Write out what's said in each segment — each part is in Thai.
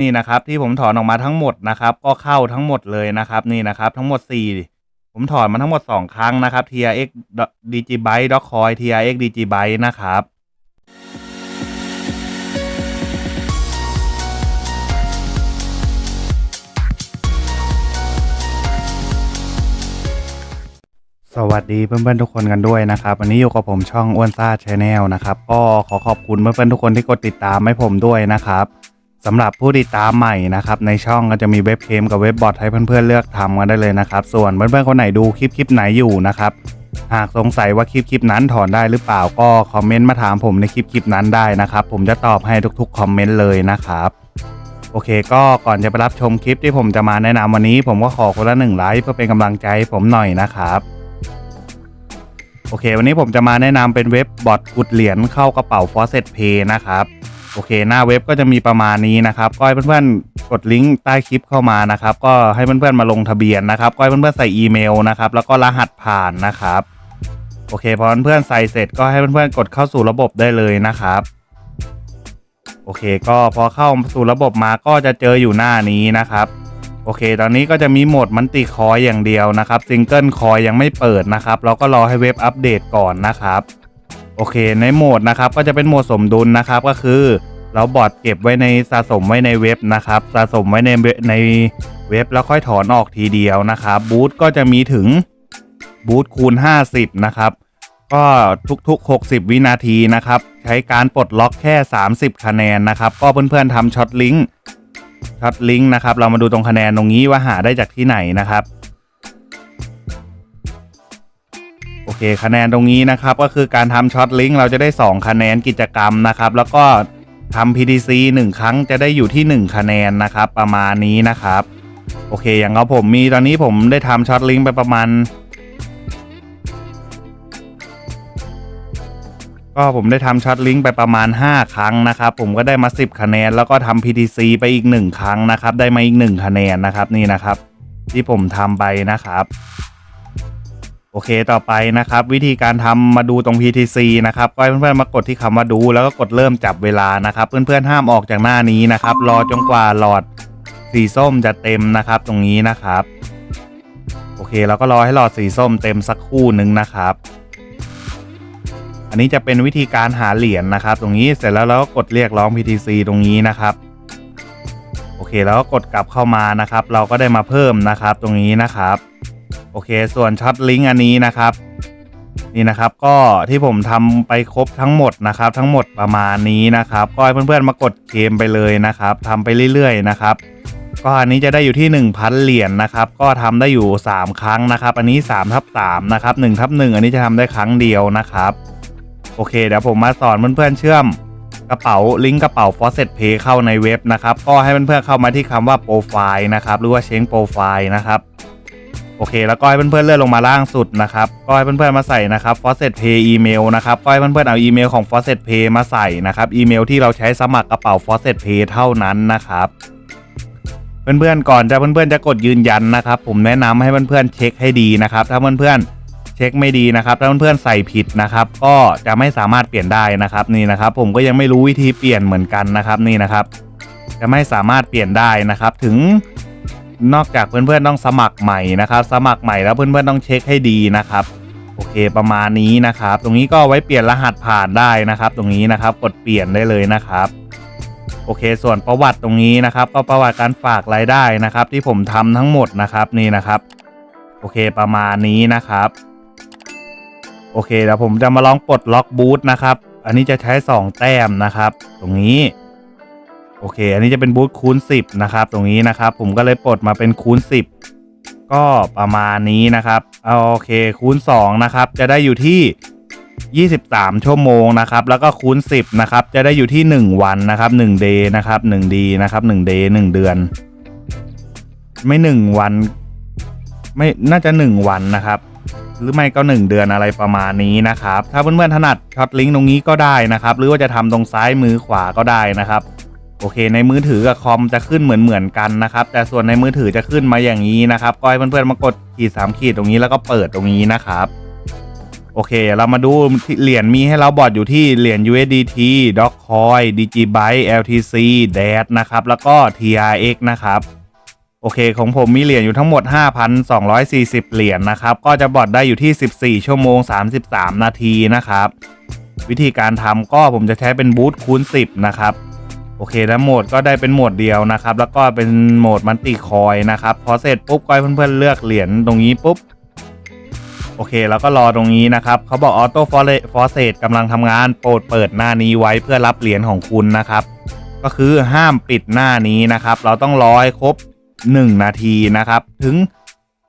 นี่นะครับที่ผมถอนออกมาทั้งหมดนะครับ ก็เข้าทั้งหมดเลยนะครับนี่นะครับทั้งหมดสี่ผมถอนมาทั้งหมดสองครั้งนะครับ TRX Digibyte Dogcoin TRX Digibyte นะครับสวัสดีเพื่อนๆทุกคนกันด้วยนะครับ วันนี้อยู่กับผมช่องอ้วนซ่าชาแนลนะครับ ก็ขอขอบคุณเพื่อนๆทุกคนที่กดติดตามให้ผมด้วยนะครับ สำหรับผู้ติดตามใหม่นะครับในช่องก็จะมีเว็บเคมกับเว็บบอทให้เพื่อนๆเลือกทำกันได้เลยนะครับ ส่วนเพื่อนๆคนไหนดูคลิปคลิปไหนอยู่นะครับหากสงสัยว่าคลิปคลิปนั้นถอนได้หรือเปล่าก็คอมเมนต์มาถามผมในคลิปคลิปนั้นได้นะครับ ผมจะตอบให้ทุกๆคอมเมนต์เลยนะครับโอเคก็ก่อนจะไปรับชมคลิปที่ผมจะมาแนะนำวันนี้ ผมก็ขอคนละหนึ่งไลค์เพื่อเป็นกำลังใจให้ผมหน่อยนะครับโอเค วันนี้ผมจะมาแนะนำเป็นเว็บบอทกุดเหรียญเข้ากระเป๋า f o r c e t Pay นะครับ โอเค หน้าเว็บก็จะมีประมาณนี้นะครับก็ให้เพื่อนๆกดลิงก์ใต้คลิปเข้ามานะครับ ก็ให้เพื่อนๆมาลงทะเบียนนะครับก็ให้เพื่อนๆใส่อีเมลนะครับแล้วก็รหัสผ่านนะครับโอเคพอเพื่อนๆใส่เสร็จก็ให้เพื่อนๆกดเข้าสู่ระบบได้เลยนะครับโอเคก็พอเข้าสู่ระบบมาก็จะเจออยู่หน้านี้นะครับโอเค ตอนนี้ก็จะมีโหมดมันติคอยอย่างเดียวนะครับซิงเกิลคอยยังไม่เปิดนะครับ เราก็รอให้เว็บอัปเดตก่อนนะครับ โอเค ในโหมดนะครับก็จะเป็นโหมดสมดุลนะครับ ก็คือเราบอทเก็บไว้ในสะสมไว้ในเว็บนะครับ สะสมไว้ในเว็บในเว็บแล้วค่อยถอนออกทีเดียวนะครับบูทก็จะมีถึงบูทคูณ 50 นะครับ ก็ทุกๆ 60 วินาทีนะครับ ใช้การปลดล็อกแค่ 30 คะแนนนะครับ ก็เพื่อนๆทำช็อตลิงก์ช็อตลิงก์นะครับ เรามาดูตรงคะแนนตรงนี้ว่าหาได้จากที่ไหนนะครับ เคคะแนนตรงนี้นะครับก็คือการทำช็อตลิงก์เราจะได้ 2 คะแนนกิจกรรมนะครับ แล้วก็ทำ PDC 1 ครั้งจะได้อยู่ที่ 1 คะแนนนะครับ ประมาณนี้นะครับ โอเคอย่างเราผมมีตอนนี้ผมได้ทำช็อตลิงก์ไปประมาณ ก็ผมได้ทำช็อตลิงก์ไปประมาณ 5 ครั้งนะครับ ผมก็ได้มา 10 คะแนน แล้วก็ทำ PTC ไปอีก 1 ครั้งนะครับ ได้มาอีก 1 คะแนนนะครับนี่นะครับ ที่ผมทำไปนะครับ โอเคต่อไปนะครับ วิธีการทำมาดูตรง PTC นะครับก็ให้เพื่อนๆมากดที่คำว่าดู แล้วก็กดเริ่มจับเวลานะครับ เพื่อนๆห้ามออกจากหน้านี้นะครับ รอจนกว่าหลอดสีส้มจะเต็มนะครับ ตรงนี้นะครับ โอเคเราก็รอให้หลอดสีส้มเต็มสักคู่หนึ่งนะครับ อันนี้จะเป็นวิธีการหาเหรียญนะครับ ตรงนี้เสร็จแล้วเราก็กดเรียกร้อง PTC ตรงนี้นะครับ โอเคแล้วก็กดกลับเข้ามานะครับ เราก็ได้มาเพิ่มนะครับ ตรงนี้นะครับ โอเค ส่วนช็อตลิงก์อันนี้นะครับนี่นะครับก็ที่ผมทำไปครบทั้งหมดนะครับ ทั้งหมดประมาณนี้นะครับ ก็ให้เพื่อนๆมากดเคมไปเลยนะครับทำไปเรื่อยๆนะครับ ก็อันนี้จะได้อยู่ที่ 1,000 เหรียญนะครับ ก็ทำได้อยู่ 3 ครั้งนะครับ อันนี้3ทับ3นะครับ1ทับ1อันนี้จะทำได้ครั้งเดียวนะครับ โอเคเดี๋ยวผมมาสอนเพื่อนๆเชื่อมกระเป๋าลิงก์กระเป๋า f a u c e t Pay เข้าในเว็บนะครับ ก็ให้เพื่อนๆเข้ามาที่คำว่าโปรไฟล์นะครับหรือว่าเช็งโปรไฟล์นะครับ โอเค แล้วก็ให้เพื่อนๆเลื่อนลงมาล่างสุดนะครับ ก็ให้เพื่อนๆมาใส่นะครับ f a u c e t Pay อีเมลนะครับ ก็ให้เพื่อนๆเอาอีเมลของ f a u c e t Pay มาใส่นะครับ อีเมลที่เราใช้สมัครกระเป๋า f a u c e t Pay เท่านั้นนะครับ เพื่อนๆก่อนจะเพื่อนๆจะกดยืนยันนะครับ ผมแนะนำให้เพื่อนๆเช็คให้ดีนะครับ ถ้าเพื่อนๆเช็คไม่ดีนะครับถ้าเพื่อนๆใส่ผิดนะครับ ก็จะไม่สามารถเปลี่ยนได้นะครับนี่นะครับ ผมก็ยังไม่รู้วิธีเปลี่ยนเหมือนกันนะครับนี่นะครับ จะไม่สามารถเปลี่ยนได้นะครับ ถึง นอกจากเพื่อนๆต้องสมัครใหม่นะครับ สมัครใหม่แล้วเพื่อนๆต้องเช็คให้ดีนะครับ โอเคประมาณนี้นะครับ ตรงนี้ก็ไว้เปลี่ยนรหัสผ่านได้นะครับ ตรงนี้นะครับกดเปลี่ยนได้เลยนะครับ โอเค ส่วนประวัติตรงนี้นะครับ ก็ประวัติการฝากรายได้นะครับ ที่ผมทำทั้งหมดนะครับนี่นะครับ โอเคประมาณนี้นะครับ โอเคเดี๋ยวผมจะมาลองปลดล็อกบูทนะครับ อันนี้จะใช้ 2 แต้มนะครับ ตรงนี้ โอเค อันนี้จะเป็นบูทคูณ 10 นะครับ ตรงนี้นะครับ ผมก็เลยปลดมาเป็นคูณ 10 ก็ประมาณนี้นะครับเอาโอเคคูณ 2 นะครับ จะได้อยู่ที่ 23 ชั่วโมงนะครับ แล้วก็คูณ 10 นะครับ จะได้อยู่ที่ 1 วันนะครับ1 day นะครับ1 d นะครับ1 day 1 เดือน ไม่ 1 วัน ไม่น่าจะ 1 วันนะครับหรือไม่ก็ 1 เดือนอะไรประมาณนี้นะครับ ถ้าเพื่อนๆถนัดช็อตลิงก์ตรงนี้ก็ได้นะครับ หรือว่าจะทำตรงซ้ายมือขวาก็ได้นะครับ โอเค ในมือถือกับคอมจะขึ้นเหมือนเหมือนกันนะครับ แต่ส่วนในมือถือจะขึ้นมาอย่างนี้นะครับก็ให้เพื่อนๆมากดขีดสามขีดตรงนี้แล้วก็เปิดตรงนี้นะครับ โอเค เรามาดูเหรียญมีให้เราบอดอยู่ที่เหรียญ USDT Dogecoin Digibyte LTC DAT นะครับแล้วก็ TRX นะครับโอเค ของผมมีเหรียญอยู่ทั้งหมด 5,240 เหรียญนะครับ ก็จะบอดได้อยู่ที่ 14 ชั่วโมง 33 นาทีนะครับ วิธีการทำก็ผมจะใช้เป็นบูทคูณ 10 นะครับ โอเคแล้วโหมดก็ได้เป็นโหมดเดียวนะครับ แล้วก็เป็นโหมดมันติคอยนะครับพอเสร็จปุ๊บก็ให้เพื่อนๆเลือกเหรียญตรงนี้ปุ๊บโอเคแล้วก็รอตรงนี้นะครับเขาบอกออโต้ฟอร์เซตกำลังทำงานโปรดเปิดหน้านี้ไว้เพื่อรับเหรียญของคุณนะครับ ก็คือห้ามปิดหน้านี้นะครับ เราต้องรอให้ครบ 1 นาทีนะครับ ถึง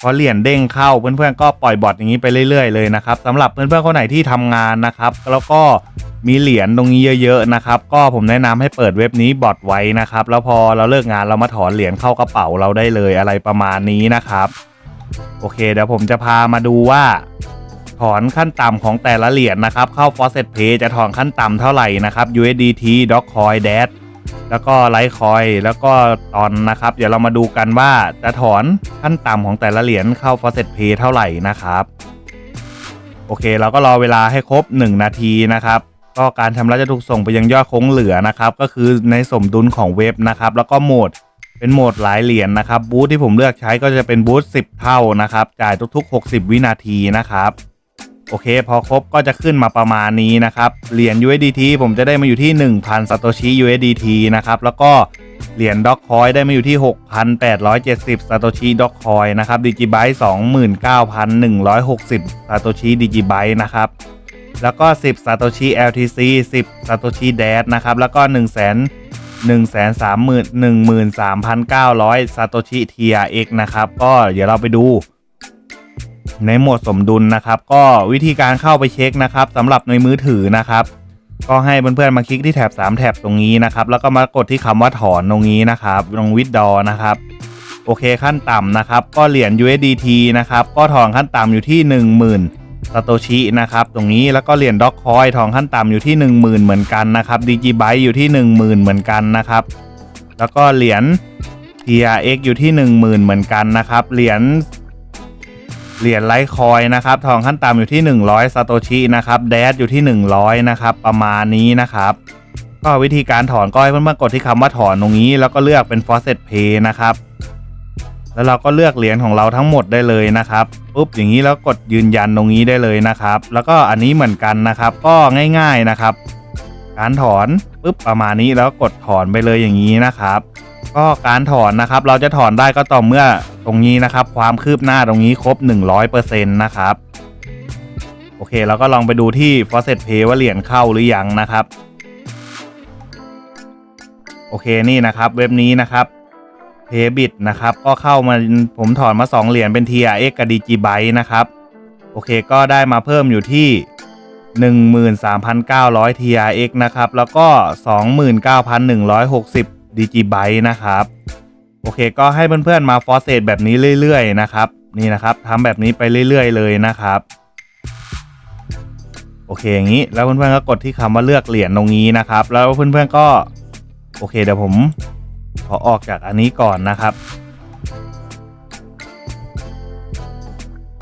พอเหรียญเด้งเข้าเพื่อนๆก็ปล่อยบอทอย่างนี้ไปเรื่อยๆเลยนะครับสำหรับเพื่อนๆคนไหนที่ทำงานนะครับแล้วก็มีเหรียญตรงนี้เยอะๆนะครับก็ผมแนะนำให้เปิดเว็บนี้บอทไว้นะครับแล้วพอเราเลิกงานเรามาถอนเหรียญเข้ากระเป๋าเราได้เลยอะไรประมาณนี้นะครับ โอเคเดี๋ยวผมจะพามาดูว่า ถอนขั้นต่ำของแต่ละเหรียญนะครับเข้า Faucet Pay จะถอนขั้นต่ำเท่าไหร่นะครับ USDT Dogecoin DAT แล้วก็ Litecoin แล้วก็ตอนนะครับ เดี๋ยวเรามาดูกันว่าจะถอนขั้นต่ำของแต่ละเหรียญเข้า Faucet Pay เท่าไหร่นะครับ โอเค เราก็รอเวลาให้ครบ 1 นาทีนะครับ ก็การชำระจะถูกส่งไปยังยอดคงเหลือนะครับ ก็คือในสมดุลของเว็บนะครับ แล้วก็โหมดเป็นโหมดหลายเหรียญนะครับบูธที่ผมเลือกใช้ก็จะเป็นบูธ10 เท่านะครับ จ่ายทุก ๆ 60 วินาทีนะครับ โอเค พอครบก็จะขึ้นมาประมาณนี้นะครับ เหรียญ USDT ผมจะได้มาอยู่ที่ 1,000ซาโตชิ USDT นะครับ แล้วก็เหรียญด็อกคอยได้มาอยู่ที่ 6,870ซาโตชิด็อกคอยนะครับดิจิไบต์29,160ซาโตชิดิจิไบต์นะครับ แล้วก็ 10ซาโตชิ LTC 10ซาโตชิแดดนะครับ แล้วก็1 0 0 0 0 1 3 1 13,900ซาโตชิ TRX นะครับ ก็เดี๋ยวเราไปดู ในโหมดสมดุลนะครับ ก็วิธีการเข้าไปเช็คนะครับสำหรับในมือถือนะครับ ก็ให้เพื่อนๆมาคลิกที่แถบ3แถบตรงนี้นะครับ แล้วก็มากดที่คำว่าถอนตรงนี้นะครับตรงวิดดอนะครับโอเคขั้นต่ำนะครับ ก็เหรียญ USDT นะครับ ก็ถอนขั้นต่ำอยู่ที่ 10,000ซาโตชินะครับ ตรงนี้แล้วก็เหรียญด็อกคอยถอนขั้นต่ำอยู่ที่ 10,000 เหมือนกันนะครับดิจิไบต์อยู่ที่ 10,000 เหมือนกันนะครับ แล้วก็เหรียญ TRX อยู่ที่ 10,000 เหมือนกันนะครับ เหรียญ เหรียญไลท์คอยนะครับ ทองขั้นต่ำอยู่ที่ 100ซาโตชินะครับแดดอยู่ที่ 100 นะครับ ประมาณนี้นะครับ ก็วิธีการถอนก็ให้เพื่อนๆกดที่คำว่าถอนตรงนี้ แล้วก็เลือกเป็น Faucet Pay นะครับ แล้วเราก็เลือกเหรียญของเราทั้งหมดได้เลยนะครับปุ๊บอย่างนี้แล้วกดยืนยันตรงนี้ได้เลยนะครับ แล้วก็อันนี้เหมือนกันนะครับ ก็ง่าย ๆนะครับ การถอนปุ๊บประมาณนี้แล้วกดถอนไปเลยอย่างนี้นะครับ ก็การถอนนะครับ เราจะถอนได้ก็ต่อเมื่อตรงนี้นะครับ ความคืบหน้าตรงนี้ครบ 100%นะครับ โอเคเราก็ลองไปดูที่ Faucet Pay ว่าเหรียญเข้าหรือยังนะครับ โอเคนี่นะครับ เว็บนี้นะครับ Paybit นะครับ ก็เข้ามาผมถอนมา 2 เหรียญเป็น TRX กับ Digibyte นะครับ โอเคก็ได้มาเพิ่มอยู่ที่13,900 TRX นะครับ แล้วก็ 29,160 Digibyte นะครับ โอเคก็ให้เพื่อนๆมาฟอสเซตแบบนี้เรื่อยๆนะครับ นี่นะครับทำแบบนี้ไปเรื่อยๆเลยนะครับ โอเคอย่างนี้แล้วเพื่อนๆก็กดที่คำว่าเลือกเหรียญตรงนี้นะครับ แล้วเพื่อนๆก็ โอเคเดี๋ยวผมขอออกจากอันนี้ก่อนนะครับ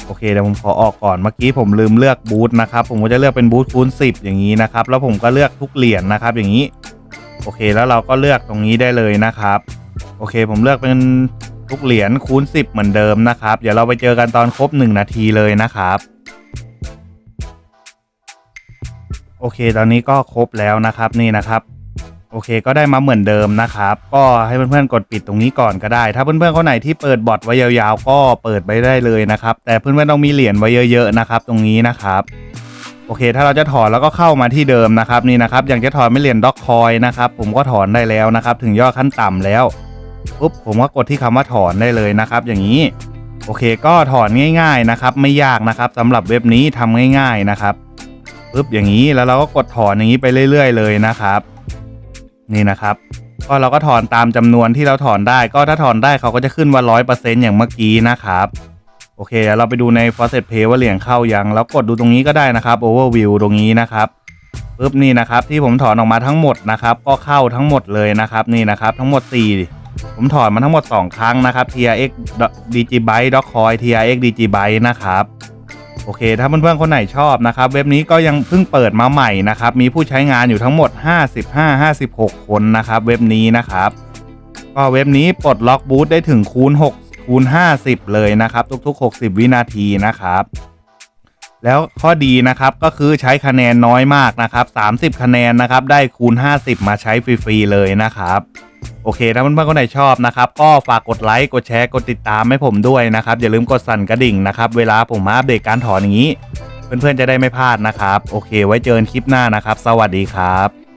โอเคเดี๋ยวผมขอออกก่อนเมื่อกี้ผมลืมเลือกบูธนะครับ ผมก็จะเลือกเป็นบูธคูณ10 อย่างนี้นะครับ แล้วผมก็เลือกทุกเหรียญนะครับ อย่างนี้ โอเคแล้วเราก็เลือกตรงนี้ได้เลยนะครับ โอเค ผมเลือกเป็นทุกเหรียญคูณ 10 เหมือนเดิมนะครับ เดี๋ยวเราไปเจอกันตอนครบ 1 นาทีเลยนะครับ โอเคตอนนี้ก็ครบแล้วนะครับนี่นะครับโอเคก็ได้มาเหมือนเดิมนะครับ ก็ให้เพื่อนๆกดปิดตรงนี้ก่อนก็ได้ ถ้าเพื่อนๆคนไหนที่เปิดบอทไว้ยาวๆ ก็เปิดไปได้เลยนะครับ แต่เพื่อนๆต้องมีเหรียญไว้เยอะๆนะครับ ตรงนี้นะครับ โอเค ถ้าเราจะถอนแล้วก็เข้ามาที่เดิมนะครับนี่นะครับ อย่างจะถอนไม่เหรียญด็อกคอยนะครับผมก็ถอนได้แล้วนะครับ ถึงยอดขั้นต่ำแล้วปุ๊บผมก็กดที่คำว่าถอนได้เลยนะครับ อย่างนี้โอเคก็ถอนง่าย ๆนะครับ ไม่ยากนะครับสำหรับเว็บนี้ทำง่าย ๆนะครับปุ๊บอย่างนี้แล้วเราก็กดถอนอย่างนี้ไปเรื่อย ๆ เลยนะครับ นี่นะครับ ก็เราก็ถอนตามจำนวนที่เราถอนได้ ก็ถ้าถอนได้เขาก็จะขึ้นว่า100%อย่างเมื่อกี้นะครับ โอเคเราไปดูใน Faucet Pay ว่าเหรียญเข้ายัง แล้วกดดูตรงนี้ก็ได้นะครับ Overview ตรงนี้นะครับปุ๊บนี่นะครับที่ผมถอนออกมาทั้งหมดนะครับ ก็เข้าทั้งหมดเลยนะครับนี่นะครับทั้งหมด 4 ผมถอนมาทั้งหมด 2 ครั้งนะครับ TRX Digibyte Dogecoin TRX Digibyte นะครับโอเค ถ้าเพื่อนๆคนไหนชอบนะครับ เว็บนี้ก็ยังเพิ่งเปิดมาใหม่นะครับ มีผู้ใช้งานอยู่ทั้งหมด 55-56 คนนะครับ เว็บนี้นะครับ ก็เว็บนี้ปลดล็อกบูธได้ถึงคูณ 6 คูณ 50 เลยนะครับ ทุกๆ 60 วินาทีนะครับ แล้วข้อดีนะครับก็คือใช้คะแนนน้อยมากนะครับ 30 คะแนนนะครับ ได้คูณ 50 มาใช้ฟรีๆเลยนะครับโอเคถ้าเพื่อนๆคนไหนชอบนะครับ ก็ฝากกดไลค์กดแชร์กดติดตามให้ผมด้วยนะครับ อย่าลืมกดสั่นกระดิ่งนะครับ เวลาผมมาอัปเดตการถอนอย่างนี้ เพื่อนๆจะได้ไม่พลาดนะครับ โอเค ไว้เจอกันคลิปหน้านะครับ สวัสดีครับ